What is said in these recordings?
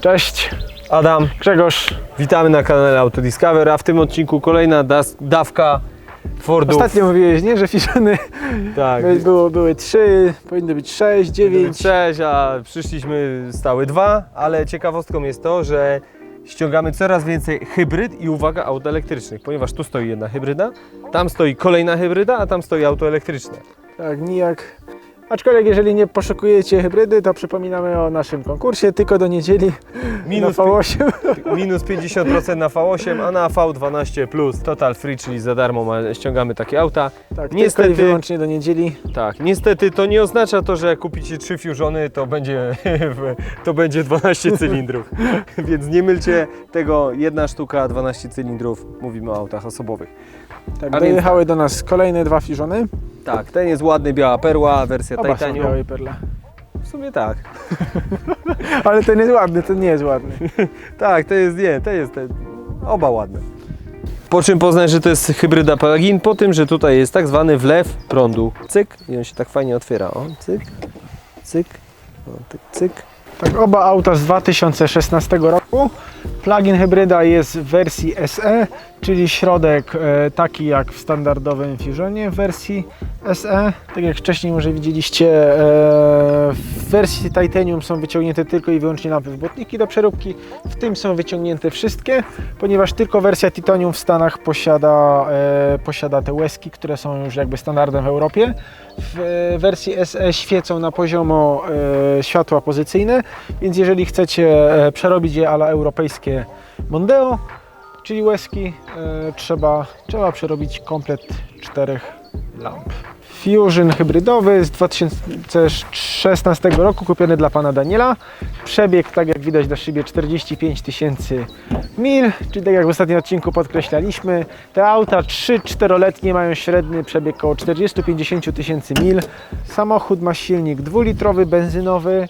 Cześć, Adam, Grzegorz. witamy na kanale Autodiscover, a w tym odcinku kolejna das, dawka Fordów. Ostatnio mówiłeś, nie, że Fiszony tak, by- było, były trzy, powinno być sześć, dziewięć. 6, a przyszliśmy, stały dwa, ale ciekawostką jest to, że ściągamy coraz więcej hybryd i uwaga, aut elektrycznych, ponieważ tu stoi jedna hybryda, tam stoi kolejna hybryda, a tam stoi auto elektryczne. Tak, nijak. Aczkolwiek jeżeli nie poszukujecie hybrydy, to przypominamy o naszym konkursie tylko do niedzieli Minus, na V8. minus 50% na V8, a na V12 plus total free, czyli za darmo ma, ściągamy takie auta. Tak, Niestety- tylko i wyłącznie do niedzieli. Tak, niestety to nie oznacza to, że jak kupicie trzy Fusiony, to będzie, to będzie 12 cylindrów. Więc nie mylcie tego, jedna sztuka, 12 cylindrów, mówimy o autach osobowych. Tak, A więc dojechały do nas kolejne dwa Fiszony. Tak, ten jest ładny, biała perła, wersja Oba są Titanium. białe perle. W sumie tak. Ale ten jest ładny, ten nie jest ładny. Tak, to jest, nie, to jest, ten, oba ładne. Po czym poznać, że to jest hybryda plug-in? Po tym, że tutaj jest tak zwany wlew prądu. Cyk i on się tak fajnie otwiera. O, cyk, cyk, o, cyk, cyk. Tak, oba auta z 2016 roku. Plug-in hybryda jest w wersji SE, czyli środek e, taki jak w standardowym Fusionie w wersji SE. Tak jak wcześniej może widzieliście, e, w wersji Titanium są wyciągnięte tylko i wyłącznie lampy wbłotniki do przeróbki. W tym są wyciągnięte wszystkie, ponieważ tylko wersja Titanium w Stanach posiada, e, posiada te łezki, które są już jakby standardem w Europie. W wersji SE świecą na poziomo światła pozycyjne, więc jeżeli chcecie e, przerobić je ala europejskie Mondeo, czyli łezki, e, trzeba, trzeba przerobić komplet czterech lamp. Fusion hybrydowy z 2016 roku, kupiony dla pana Daniela. Przebieg, tak jak widać na szybie, 45 tysięcy mil, czyli tak jak w ostatnim odcinku podkreślaliśmy, te auta 3-4-letnie mają średni przebieg około 40-50 tysięcy mil. Samochód ma silnik dwulitrowy, benzynowy,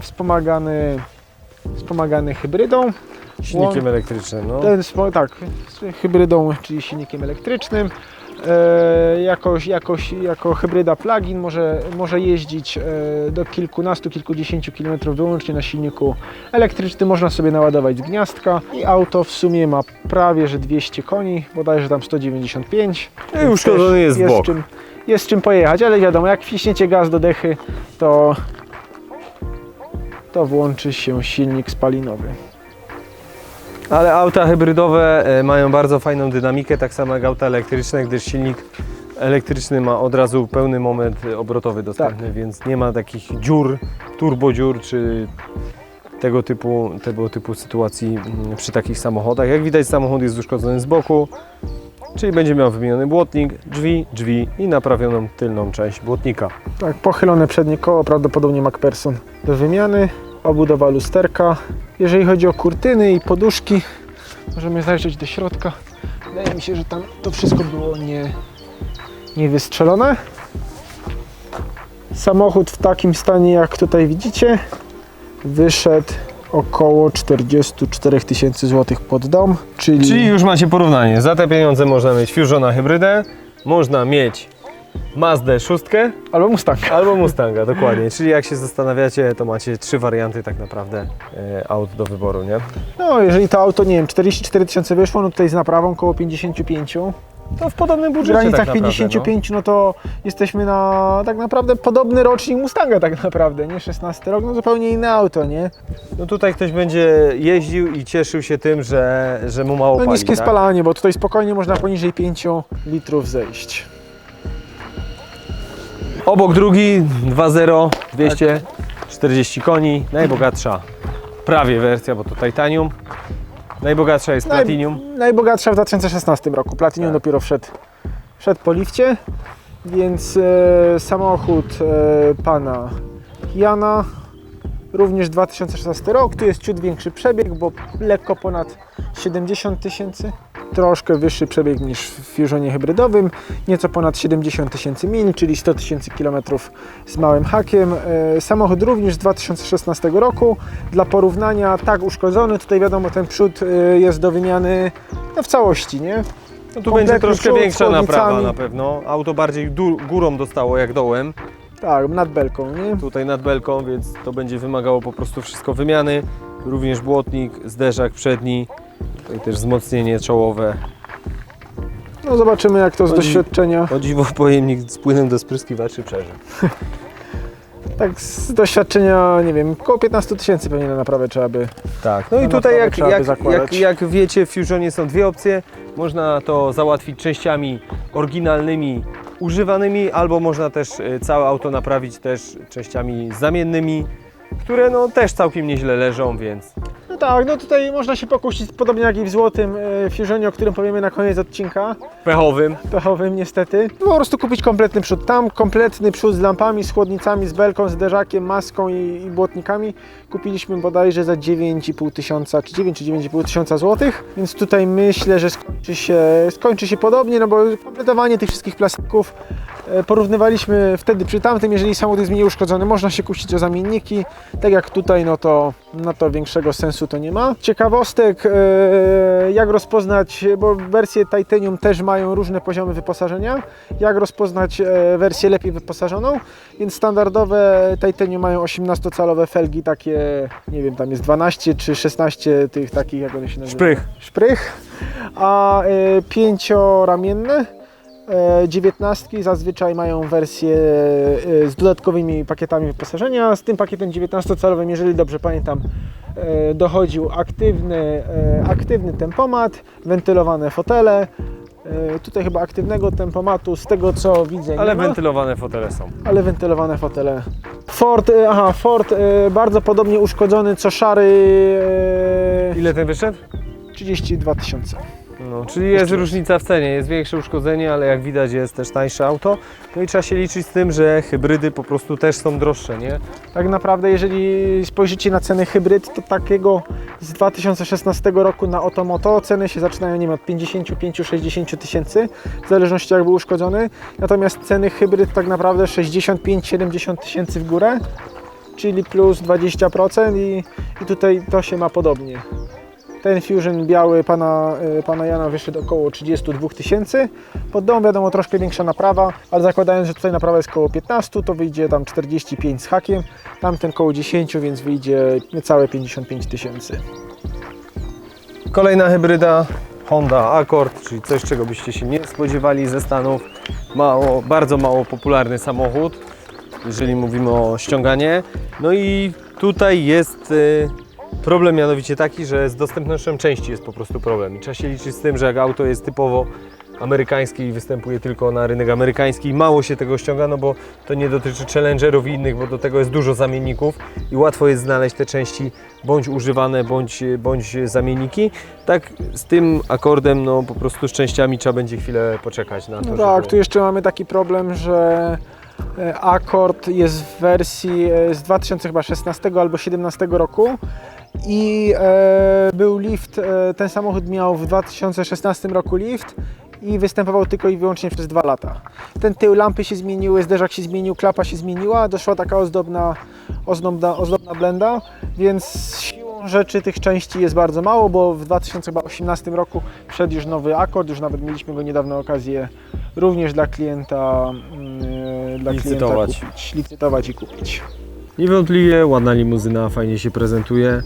wspomagany, wspomagany hybrydą. Silnikiem elektrycznym, no. Ten, tak, hybrydą, czyli silnikiem elektrycznym. E, jakoś, jakoś, jako hybryda plug-in może, może jeździć e, do kilkunastu, kilkudziesięciu kilometrów wyłącznie na silniku elektrycznym. Można sobie naładować z gniazdka i auto w sumie ma prawie że 200 koni, bodajże tam 195. No i uszkodzony Też jest jest bok. czym, jest czym pojechać, ale wiadomo, jak wciśniecie gaz do dechy, to, to włączy się silnik spalinowy. Ale auta hybrydowe e, mają bardzo fajną dynamikę, tak samo jak auta elektryczne, gdyż silnik elektryczny ma od razu pełny moment obrotowy dostępny, Tak. więc nie ma takich dziur, turbodziur czy tego typu, tego typu sytuacji mm, przy takich samochodach. Jak widać samochód jest uszkodzony z boku, czyli będzie miał wymieniony błotnik, drzwi, drzwi i naprawioną tylną część błotnika. Tak, pochylone przednie koło, prawdopodobnie MacPherson do wymiany, obudowa lusterka. Jeżeli chodzi o kurtyny i poduszki, możemy zajrzeć do środka. Wydaje mi się, że tam to wszystko było nie, nie wystrzelone. Samochód w takim stanie, jak tutaj widzicie, wyszedł około 44 tysięcy złotych pod dom, czyli, Czyli już macie porównanie. Za te pieniądze można mieć Fusiona hybrydę, można mieć Mazdę 6 albo Mustang. albo Mustanga, dokładnie. Czyli jak się zastanawiacie, to macie trzy warianty tak naprawdę e, aut do wyboru, nie? No, jeżeli to auto, nie wiem, 44 tysiące wyszło, no tutaj z naprawą około 55. To w podobnym W budżecie granicach tak naprawdę, 55, no. to jesteśmy na tak naprawdę podobny rocznik Mustanga tak naprawdę, nie? 16 rok, no zupełnie inne auto, nie? No. no tutaj ktoś będzie jeździł i cieszył się tym, że, że mu mało No pali, niskie tak? spalanie, bo tutaj spokojnie można poniżej 5 litrów zejść. Obok drugi 2.0, 240 koni, najbogatsza prawie wersja, bo to Titanium. Najbogatsza jest Naj- Platinum. Najbogatsza w 2016 roku, Platinum Tak. dopiero wszedł, wszedł po lifcie, więc e, samochód e, pana Jana, również 2016 rok, tu jest ciut większy przebieg, bo lekko ponad 70 tysięcy. Troszkę wyższy przebieg niż w Fusionie hybrydowym, nieco ponad 70 tysięcy mil, czyli 100 tysięcy kilometrów z małym hakiem. E, Samochód również z 2016 roku. Dla porównania tak uszkodzony, tutaj wiadomo ten przód e, jest do wymiany no, w całości, nie? No tu będzie troszkę przód większa naprawa na pewno. Auto bardziej górą dostało jak dołem. Tak, nad belką, nie? tutaj nad belką, więc to będzie wymagało po prostu wszystko wymiany. Również błotnik, zderzak przedni, tutaj też wzmocnienie czołowe. No zobaczymy jak to z Chodzi- doświadczenia. O dziwo pojemnik z płynem do spryskiwaczy przeżył. Tak z doświadczenia, nie wiem, około 15 tysięcy pewnie na naprawę trzeba by. Tak, no i Na tutaj naprawę jak, trzeba by jak, zakładać. jak, jak wiecie w Fusionie są dwie opcje. Można to załatwić częściami oryginalnymi, używanymi, albo można też y, całe auto naprawić też częściami zamiennymi, które no też całkiem nieźle leżą, więc tak, no tutaj można się pokusić, podobnie jak i w złotym e, Fusionie, o którym powiemy na koniec odcinka. pechowym. pechowym niestety. No, po prostu kupić kompletny przód. Tam kompletny przód z lampami, z chłodnicami, z belką, z derzakiem, maską i, i błotnikami kupiliśmy bodajże za 9,5 tysiąca, czy 9 czy 9,5 tysiąca złotych. Więc tutaj myślę, że skończy się, skończy się podobnie, no bo kompletowanie tych wszystkich plastików porównywaliśmy wtedy przy tamtym, jeżeli samochód jest mniej uszkodzony, można się kusić o zamienniki. Tak jak tutaj, no to, no to większego sensu to nie ma. Ciekawostek, e, jak rozpoznać, bo wersje Titanium też mają różne poziomy wyposażenia, jak rozpoznać e, wersję lepiej wyposażoną, więc standardowe Titanium mają 18-calowe felgi, takie, nie wiem, tam jest 12 czy 16 tych takich, jak one się nazywają? Szprych. Szprych, a e, pięcioramienne e, dziewiętnastki zazwyczaj mają wersję e, z dodatkowymi pakietami wyposażenia. Z tym pakietem 19-calowym, jeżeli dobrze pamiętam, e, dochodził aktywny, e, aktywny tempomat, wentylowane fotele. E, Tutaj chyba aktywnego tempomatu, z tego co widzę, Ale nie wentylowane fotele są. ale wentylowane fotele. Ford, e, aha, Ford e, bardzo podobnie uszkodzony co szary e, Ile ten wyszedł? 32 tysiące. No, czyli jest różnica w cenie, jest większe uszkodzenie, ale jak widać jest też tańsze auto. No i trzeba się liczyć z tym, że hybrydy po prostu też są droższe, nie? Tak naprawdę, jeżeli spojrzycie na ceny hybryd, to takiego z 2016 roku na Otomoto ceny się zaczynają nie wiem, od 55-60 tysięcy, w zależności jak był uszkodzony. Natomiast ceny hybryd tak naprawdę 65-70 tysięcy w górę, czyli plus 20% i, i tutaj to się ma podobnie. Ten Fusion biały pana, y, pana Jana wyszedł około 32 tysięcy. Pod dom wiadomo troszkę większa naprawa, ale zakładając, że tutaj naprawa jest około 15, to wyjdzie tam 45 z hakiem. Tamten około 10, więc wyjdzie niecałe 55 tysięcy. Kolejna hybryda Honda Accord, czyli coś, czego byście się nie spodziewali ze Stanów. Mało, bardzo mało popularny samochód, jeżeli mówimy o ściąganie. No i tutaj jest y, problem mianowicie taki, że z dostępnością części jest po prostu problem. I trzeba się liczyć z tym, że jak auto jest typowo amerykańskie i występuje tylko na rynek amerykański, mało się tego ściąga, no bo to nie dotyczy Challengerów i innych, bo do tego jest dużo zamienników i łatwo jest znaleźć te części bądź używane, bądź, bądź zamienniki. Tak z tym akordem, no po prostu z częściami trzeba będzie chwilę poczekać na to, No tak, żeby... tu jeszcze mamy taki problem, że e, Accord jest w wersji e, z 2016 albo 2017 roku i e, był lift, e, ten samochód miał w 2016 roku lift i występował tylko i wyłącznie przez dwa lata. Ten tył lampy się zmieniły, zderzak się zmienił, klapa się zmieniła, doszła taka ozdobna, ozdobna, ozdobna blenda, więc siłą rzeczy tych części jest bardzo mało, bo w 2018 roku wszedł już nowy Accord, już nawet mieliśmy go niedawno okazję również dla klienta, mm, dla klienta kupić, licytować i kupić. Niewątpliwie ładna limuzyna, fajnie się prezentuje.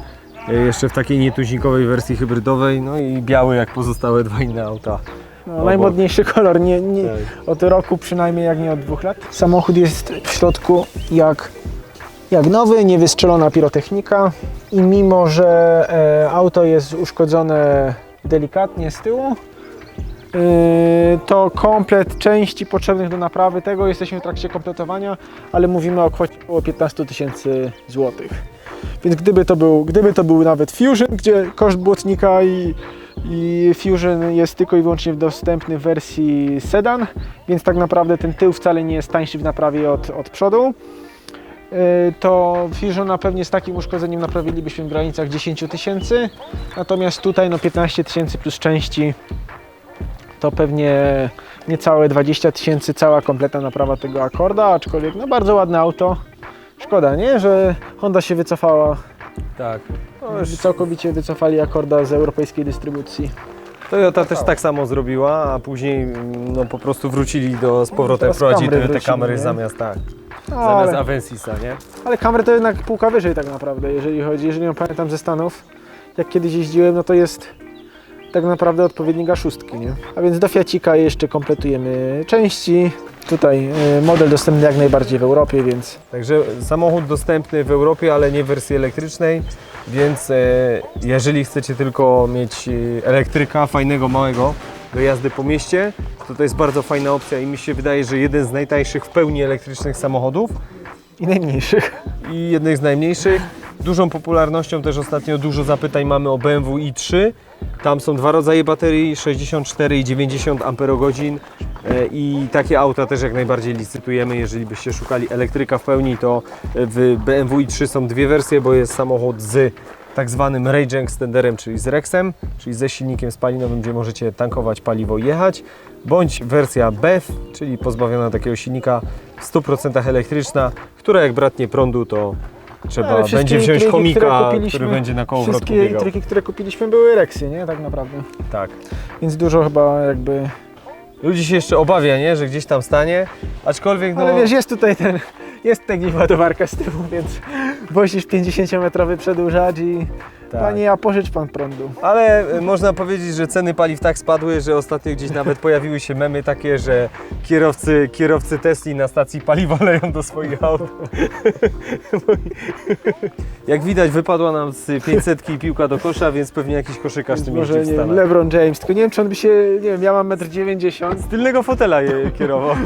E, Jeszcze w takiej nietuzinkowej wersji hybrydowej, no i biały jak pozostałe dwa inne auta. No, najmodniejszy kolor, nie, nie, Tak. od roku przynajmniej, jak nie od dwóch lat. Samochód jest w środku jak, jak nowy, niewystrzelona pirotechnika i mimo, że e, auto jest uszkodzone delikatnie z tyłu, to komplet części potrzebnych do naprawy tego jesteśmy w trakcie kompletowania, ale mówimy o kwocie około 15 tysięcy złotych. Więc gdyby to, był, gdyby to był nawet Fusion, gdzie koszt błotnika i, i Fusion jest tylko i wyłącznie dostępny w wersji sedan, więc tak naprawdę ten tył wcale nie jest tańszy w naprawie od, od przodu. Yy, To Fusiona pewnie z takim uszkodzeniem naprawilibyśmy w granicach 10 tysięcy, natomiast tutaj no 15 tysięcy plus części to pewnie niecałe 20 tysięcy cała kompletna naprawa tego Akorda, aczkolwiek no bardzo ładne auto. Szkoda, nie? Że Honda się wycofała, Tak. No już całkowicie wycofali Akorda z europejskiej dystrybucji. Toyota też tak samo zrobiła, a później no, po prostu wrócili do, z powrotem teraz wprowadzili kamery te wrócili, kamery nie? zamiast tak. No, zamiast ale, Avensisa, nie? ale Camry to jednak półka wyżej tak naprawdę, jeżeli chodzi, jeżeli ją pamiętam ze Stanów, jak kiedyś jeździłem, no to jest tak naprawdę odpowiednik A6, nie? A więc do Fiacika jeszcze kompletujemy części. Tutaj y, model dostępny jak najbardziej w Europie, więc Także samochód dostępny w Europie, ale nie w wersji elektrycznej, więc e, jeżeli chcecie tylko mieć e, elektryka fajnego, małego do jazdy po mieście, to to jest bardzo fajna opcja i mi się wydaje, że jeden z najtańszych w pełni elektrycznych samochodów i najmniejszych. i jednych z najmniejszych. Dużą popularnością też ostatnio dużo zapytań mamy o BMW i3. Tam są dwa rodzaje baterii, 64 i 90 Ah i takie auta też jak najbardziej licytujemy. Jeżeli byście szukali elektryka w pełni, to w BMW i3 są dwie wersje, bo jest samochód z tak zwanym Range Extenderem, czyli z Rexem, czyli ze silnikiem spalinowym, gdzie możecie tankować paliwo i jechać, bądź wersja BEV, czyli pozbawiona takiego silnika w 100% elektryczna, która jak bratnie prądu, to trzeba Ale wszystkie będzie wziąć które chomika, który będzie na kołowrotku Wszystkie biegał. elektryki, które kupiliśmy były Rexy, nie? Tak naprawdę. Tak. Więc dużo chyba jakby... Ludzi się jeszcze obawia, nie? że gdzieś tam stanie, aczkolwiek no... Ale wiesz, jest tutaj ten... Jest ta gdzieś ładowarka z tyłu, więc wozisz 50-metrowy przedłużacz i... tak. Panie, a pożycz pan prądu. Ale e, można powiedzieć, że ceny paliw tak spadły, że ostatnio gdzieś nawet pojawiły się memy takie, że kierowcy, kierowcy Tesli na stacji paliwa leją do swoich aut. Jak widać wypadła nam z 500 piłka do kosza, więc pewnie jakiś koszykarz tym może jeździ w nie Stanach. LeBron James, tylko nie wiem, czy on by się... Nie wiem, ja mam 1,90 m. Z tylnego fotela je kierował.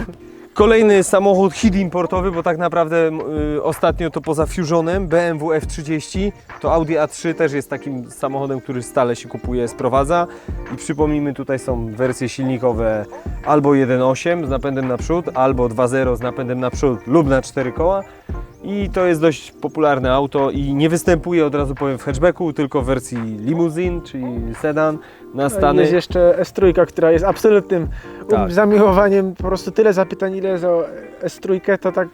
Kolejny samochód hit importowy, bo tak naprawdę y, ostatnio to poza Fusionem BMW F30, to Audi A3 też jest takim samochodem, który stale się kupuje, sprowadza. I przypomnijmy, tutaj są wersje silnikowe albo 1.8 z napędem naprzód, albo 2.0 z napędem naprzód lub na 4 koła. I to jest dość popularne auto i nie występuje od razu powiem w hatchbacku, tylko w wersji limuzin, czyli sedan na Stany. Jest jeszcze S3, która jest absolutnym Tak. zamiłowaniem. Po prostu tyle zapytań, ile o S3, to tak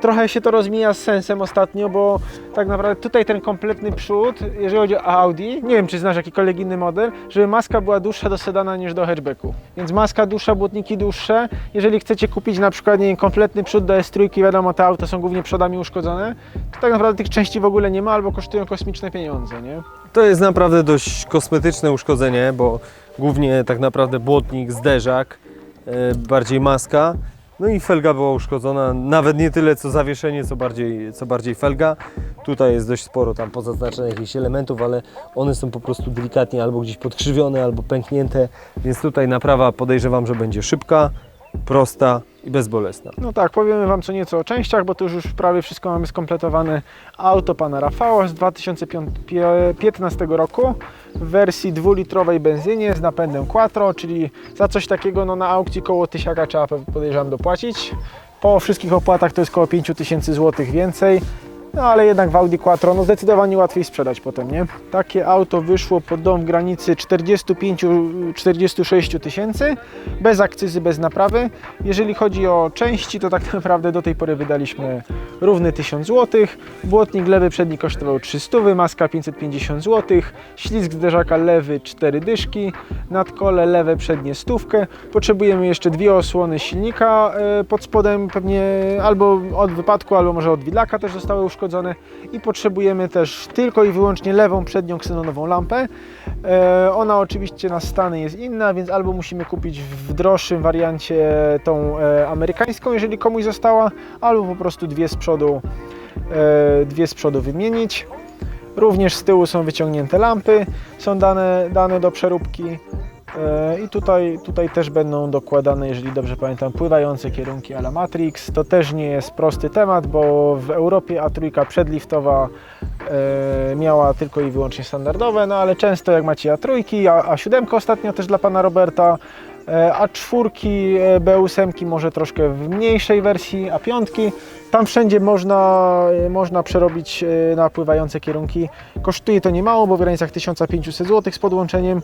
trochę się to rozmija z sensem ostatnio, bo tak naprawdę tutaj ten kompletny przód, jeżeli chodzi o Audi, nie wiem czy znasz jakikolwiek inny model, żeby maska była dłuższa do sedana niż do hatchbacku. Więc maska dłuższa, błotniki dłuższe. Jeżeli chcecie kupić na przykład nie wiem, kompletny przód do S3, wiadomo te auta są głównie przodami uszkodzone, to tak naprawdę tych części w ogóle nie ma albo kosztują kosmiczne pieniądze, nie? To jest naprawdę dość kosmetyczne uszkodzenie, bo głównie tak naprawdę błotnik, zderzak, e, bardziej maska. No i felga była uszkodzona, nawet nie tyle co zawieszenie, co bardziej, co bardziej felga. Tutaj jest dość sporo tam pozaznaczonych jakichś elementów, ale one są po prostu delikatnie albo gdzieś podkrzywione, albo pęknięte, więc tutaj naprawa podejrzewam, że będzie szybka, prosta i bezbolesna. No tak, powiemy Wam co nieco o częściach, bo to już, prawie wszystko mamy skompletowane. Auto pana Rafała z 2015 roku w wersji dwulitrowej benzynie z napędem Quattro, czyli za coś takiego no, na aukcji koło tysiaka trzeba podejrzewam dopłacić. Po wszystkich opłatach to jest koło 5000 zł więcej. No ale jednak w Audi Quattro no zdecydowanie łatwiej sprzedać potem, nie? Takie auto wyszło pod dom w granicy 45-46 tysięcy, bez akcyzy, bez naprawy. Jeżeli chodzi o części, to tak naprawdę do tej pory wydaliśmy równy 1000 zł. Błotnik lewy przedni kosztował 300, maska 550 zł, ślizg zderzaka lewy 4 dyszki, nadkole lewe przednie stówkę. Potrzebujemy jeszcze dwie osłony silnika e, pod spodem, pewnie albo od wypadku, albo może od widlaka też zostały uszkodzone. I potrzebujemy też tylko i wyłącznie lewą przednią ksenonową lampę. E, Ona oczywiście na Stany jest inna, więc albo musimy kupić w droższym wariancie tą e, amerykańską, jeżeli komuś została, albo po prostu dwie z przodu, e, dwie z przodu wymienić. Również z tyłu są wyciągnięte lampy, są dane, dane do przeróbki. E, I tutaj, tutaj też będą dokładane, jeżeli dobrze pamiętam, pływające kierunki ala Matrix. To też nie jest prosty temat, bo w Europie A3 przedliftowa e, miała tylko i wyłącznie standardowe, no ale często jak macie A3, A, A7 ostatnio też dla pana Roberta, e, A4, e, B8 może troszkę w mniejszej wersji, A5. Tam wszędzie można, e, można przerobić na pływające kierunki. Kosztuje to niemało, bo w granicach 1500 zł z podłączeniem,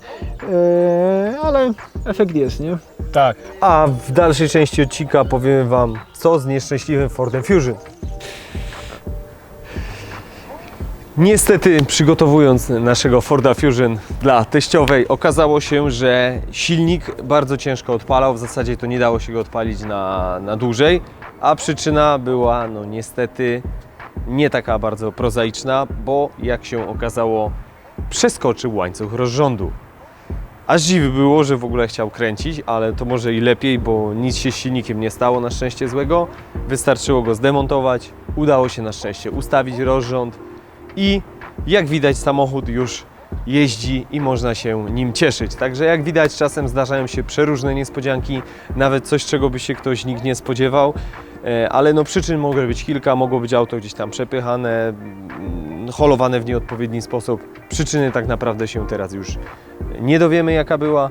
ale efekt jest, nie? Tak. A w dalszej części odcinka powiemy Wam, co z nieszczęśliwym Fordem Fusion. Niestety, przygotowując naszego Forda Fusion dla teściowej, okazało się, że silnik bardzo ciężko odpalał. W zasadzie to nie dało się go odpalić na, na dłużej, a przyczyna była no niestety nie taka bardzo prozaiczna, bo jak się okazało przeskoczył łańcuch rozrządu. Aż dziwi było, że w ogóle chciał kręcić, ale to może i lepiej, bo nic się z silnikiem nie stało na szczęście złego. Wystarczyło go zdemontować, udało się na szczęście ustawić rozrząd i jak widać samochód już jeździ i można się nim cieszyć. Także jak widać czasem zdarzają się przeróżne niespodzianki, nawet coś czego by się ktoś nikt nie spodziewał. E, Ale no przyczyn mogło być kilka, mogło być auto gdzieś tam przepychane, mm, holowane w nieodpowiedni sposób. Przyczyny tak naprawdę się teraz już nie dowiemy jaka była,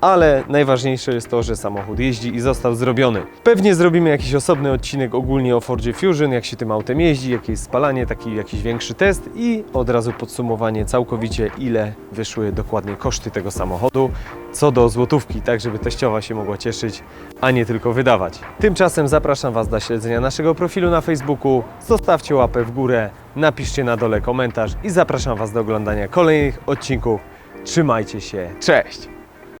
ale najważniejsze jest to, że samochód jeździ i został zrobiony. Pewnie zrobimy jakiś osobny odcinek ogólnie o Fordzie Fusion, jak się tym autem jeździ, jakie jest spalanie, taki jakiś większy test i od razu podsumowanie całkowicie, ile wyszły dokładnie koszty tego samochodu, co do złotówki, tak żeby teściowa się mogła cieszyć, a nie tylko wydawać. Tymczasem zapraszam Was do śledzenia naszego profilu na Facebooku, zostawcie łapę w górę, napiszcie na dole komentarz i zapraszam Was do oglądania kolejnych odcinków. Trzymajcie się, cześć!